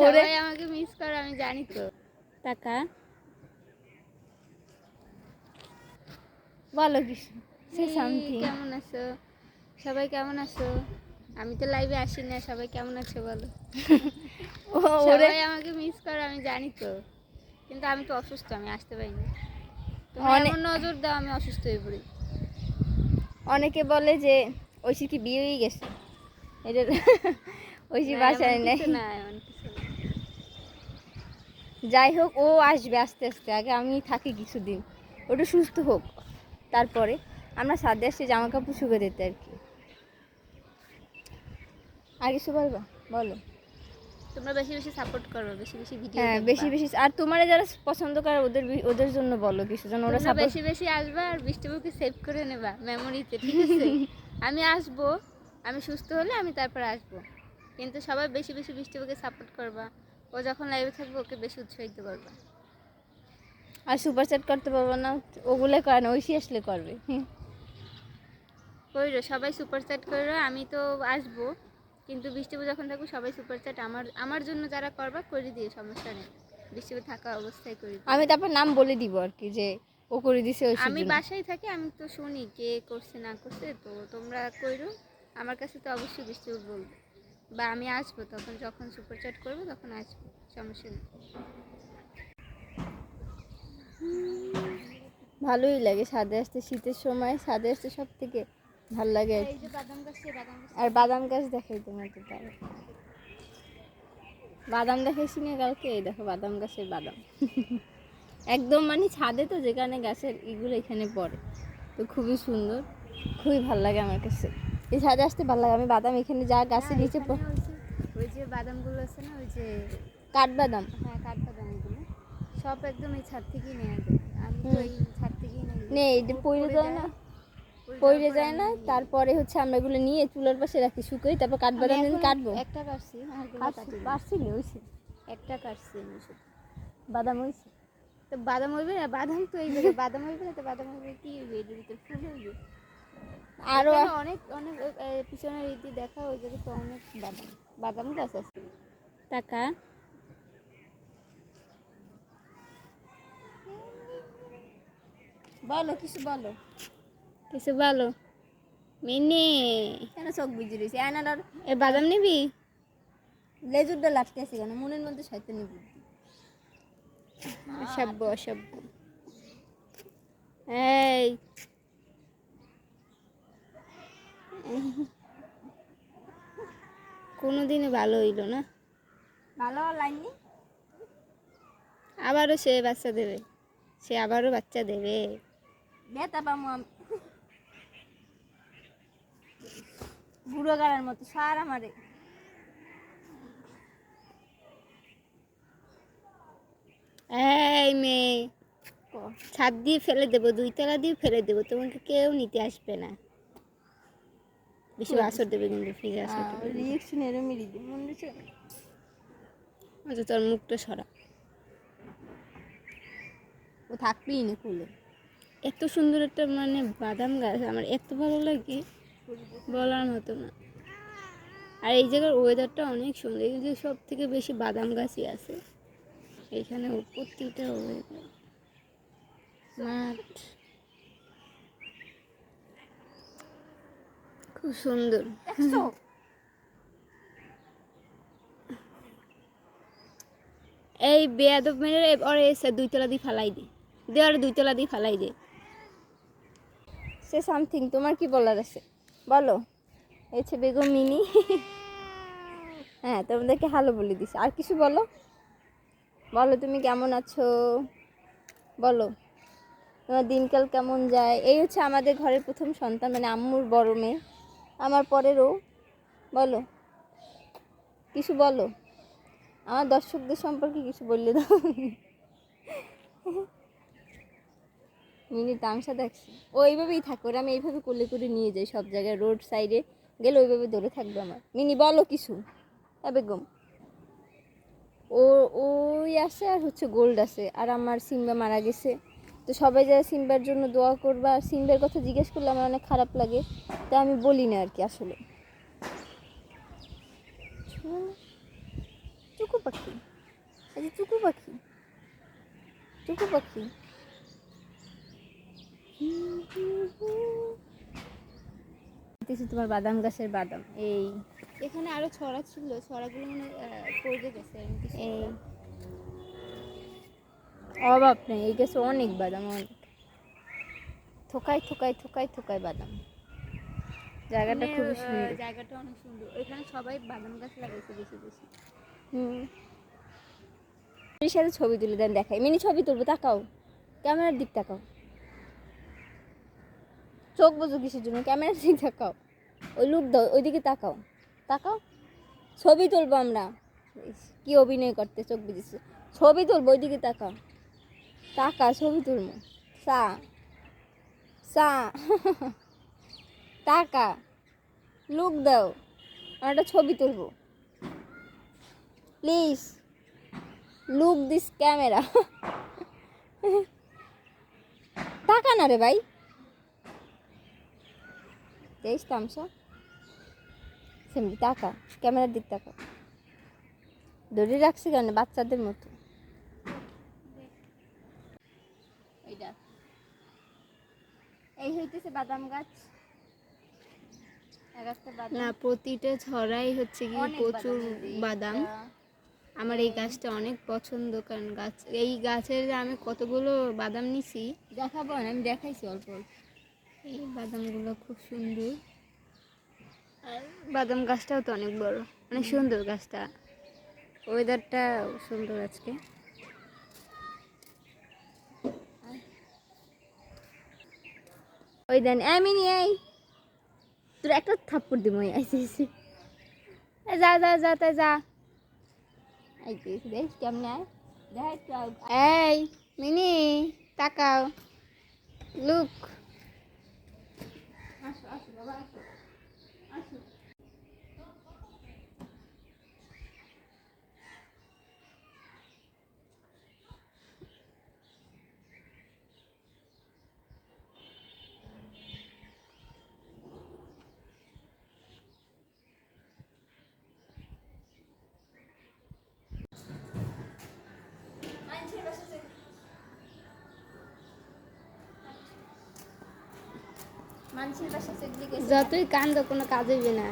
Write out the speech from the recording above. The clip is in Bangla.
সবাই আমাকে মিস করে আমি জানি তো। টাকা। বলো কিছু সে সামথিং কেমন আছো? সবাই কেমন আছো? আমি তো লাইভে আসি না সবাই কেমন আছো বলো? সবাই আমাকে মিস করে আমি জানি তো। কিন্তু আমি তো অসুস্থ আমি আসতে পারিনি। অনেক- নজর দাও আমি অসুস্থ হয়ে পড়ি। অনেকে বলে যে ঐশী কি বিয়ে হয়ে গেছে? এটা ঐশী না, বাসায় নেই। কিছু না, এমন কিছু না। যাই হোক ও আসবে আস্তে আস্তে আগে আমি থাকি কিছুদিন। ওটা সুস্থ হোক তারপরে আমরা সাদে আসছি জামা কাপড় শুকে দিতে আর কি। আর কিছু বলবা? বলো। তোমরা বেশি বেশি সাপোর্ট করো বেশি বেশি ভিডিও হ্যাঁ বেশি বেশি আর তোমার যারা পছন্দ করে ওদের ওদের জন্য বলো কিছু যেন ওরা সাপোর্ট বেশি বেশি আসবা আর বৃষ্টিবুকে সেভ করে নেবা মেমোরিতে ঠিক আছে? আমি আসব আমি সুস্থ হলে আমি তারপর আসব। কিন্তু সবাই বেশি বেশি বৃষ্টিবুকে সাপোর্ট করবা। ও যখন লাইভে থাকবে ওকে বেশি উৎসাহিত করবা। আর সুপার চ্যাট করতে পারব না ওগুলো করে না ঐশী আসলে করবে। কইরো সবাই সুপার চ্যাট করো আমি তো আসব। কিন্তু বৃষ্টিবু যখন থাকব সবাই সুপার চ্যাট আমার আমার জন্য যারা করবা করে দিয়ে সমস্যা নেই। বৃষ্টিবু থাকা অবস্থায় করি আমি তারপর নাম বলে দিব আর কি যে ও করে দিছে আমি বাসায় থাকি আমি তো শুনি কে করছে না করছে তো তোমরা কইরো। আমার কাছে তো অবশ্যই বৃষ্টি বলবে। বা আমি আসব তখন যখন সুপার চ্যাট করব তখন আসব সমস্যা নেই। ভালোই লাগে ছাদে আসতে শীতের সময় ছাদে আসতে সব থেকে ভালো লাগে। আর বাদাম গাছ দেখাই তোমার তো তার বাদাম দেখাইছি না কালকে এই দেখো বাদাম গাছের বাদাম। একদম মানে ছাদে তো যেখানে গাছের এগুলো এখানে পড়ে। তো খুবই সুন্দর খুবই ভালো লাগে আমার কাছে। এই ছাদে আসতে ভালো লাগে। আমি বাদাম এখানে যা গাছের নিচে এখানে ওই যে- বাদামগুলো আছে না ওই যে কাঠবাদাম। হ্যাঁ কাঠবাদাম এগুলো। সব একদম এই ছাদ থেকেই নেওয়া যায়। আমি তো এই ছাদ থেকেই নেই। নে এই যে পইরে যায় না? পইরে যায় না? তারপরে হচ্ছে আমরা এগুলো নিয়ে চুলার পাশে রাখি শুকোই তারপর কাঠবাদাম দিন কাটবো। একটা কাটছি। পারছিলি হয়েছে একটা কাটছি বাদাম হয়েছে তো বাদাম হইবে না? বাদাম তো এই বাদাম হইবে না তো বাদাম হইবে কি? হইবে ফুল হইবে। আরও অনেক অনেক পিছনের ইতি দেখা ওই জায়গায় তো অনেক বাদাম বাদাম গাছ আছে। টাকা। বলো কিছু বলো। কিছু ভালো মিনি কেন চোখ বুঝে রয়েছে? আয়নার এ বাদাম নিবি? লেজুরটা লাগতে আছে কেন? মনের মধ্যে শয়তানি বুদ্ধি অসভ্য অসভ্য। এই কোনোদিনই ভালো হইল না। ভালো লাইন নি আবারও সে বাচ্চা দেবে। সে আবারও বাচ্চা দেবে। বেতা পামু আমি। বুড়ো গাড়ার মতো সার আমারে। এই মেয়ে ছাদ দিয়ে ফেলে দেবো দুই তলা দিয়ে ফেলে দেবো তোমাকে কেউ নিতে আসবে না। বেশি আসর দেবে কিন্তু ফ্রিজে আসর দেবে রিয়েকশন এরমই দিদি মনে হচ্ছে আচ্ছা তোর মুখটা সরা। ও থাকবেই না খুলে এত সুন্দর একটা মানে বাদাম গাছ আমার এত ভালো লাগে বলার মতো না। আর এই জায়গার ওয়েদারটা অনেক সুন্দর এই যে সব থেকে বেশি বাদাম গাছই আছে। এখানে প্রতিটা ওয়েদার মাঠ। খুব সুন্দর। এই বেয়াদব মেরে ওরে এসে দুইতলা দিয়ে ফালাই দে। দে ওরে দুইতলা দিয়ে ফালাই দে। সে সামথিং তোমার কি বলার আছে? বলো। হচ্ছে বেগম মিনি হ্যাঁ তোমাদেরকে হ্যালো বলে দিছি। আর কিছু বলো? বলো তুমি কেমন আছো? বলো। তোমার দিনকাল কেমন যায়? এই হচ্ছে আমাদের ঘরের প্রথম সন্তান মানে আম্মুর বড় মেয়ে। আমার পরেরও বলো। কিছু বলো। আমার দর্শকদের সম্পর্কে কিছু বললে দাও। মিনি তামসা দেখছি ও এইভাবেই থাকে, ওরা আমি এইভাবে কোলে করে নিয়ে যাই সব জায়গায়। রোড সাইডে গেলে ওইভাবে ধরে থাকবে আমার। মিনি, বলো কিছু। বেগম। ও, ওই আছে আর হচ্ছে গোল্ড আছে আর আমার সিম্বা মারা গেছে। তো সবাই যারা সিম্বার জন্য দোয়া করবা আর সিম্বার কথা জিজ্ঞেস করলে আমার অনেক খারাপ লাগে তাই আমি বলি না আর কি আসলে। চুকু পাখি যে চুকু পাখি চুকু পাখি। দেখতেছি তোমার বাদাম গাছের বাদাম এই। এখানে আরও ছড়া ছিল ছড়াগুলো মানে পড়ে গেছে এই। অভাব নেই এই গাছে অনেক বাদাম অনেক। থোকায় থোকায় থোকায় থোকায় বাদাম। জায়গাটা খুবই সুন্দর। জায়গাটা অনেক সুন্দর। ওইখানে সবাই বাদাম গাছ লাগাইছে বেশি বেশি। হুম। সাথে ছবি তুলে দেন দেখাই। মিনি ছবি তুলবো তাকাও। ক্যামেরার দিক তাকাও। চোখ বোঝো কিসের জন্য ক্যামেরার দিক তাকাও। ওই লুক দাও ওইদিকে তাকাও। তাকাও। ছবি তুলবো আমরা। কি অভিনয় করতে চোখ বুঝেছে। ছবি তুলবো ওইদিকে তাকাও। তাকা ছবি তুলবো। সা সা টাকা। লুক দাও। একটা ছবি তুলবো। প্লিজ লুক দিস ক্যামেরা টাকা না রে ভাই। দেখিস তামসা সেমনি টাকা ক্যামেরার দিক টাকা। দড়ি রাখছি কেন? বাচ্চাদের মতো। এইটা এই হইতেছে বাদাম গাছ। না প্রতিটা ছড়াই হচ্ছে কি প্রচুর বাদাম, আমার এই গাছটা অনেক পছন্দ কারণ গাছ এই গাছের আমি কতগুলো বাদাম নিছি দেখাবো না আমি দেখাইছি অল্প অল্প। এই বাদামগুলো খুব সুন্দর। আর বাদাম গাছটাও তো অনেক বড় অনেক সুন্দর গাছটা। ওয়েদারটা সুন্দর আজকে। ওই দেন এমিনি এই। তোর একটা থাপ্পড় দিব আইসি যা যা যা তাই যা। আইতে দেখ, কেমন আয়। এই, মিনি, তাকাও। লুক। আসো আসো, বাবা। যতই কান্দ কোনো কাজ হইবে না।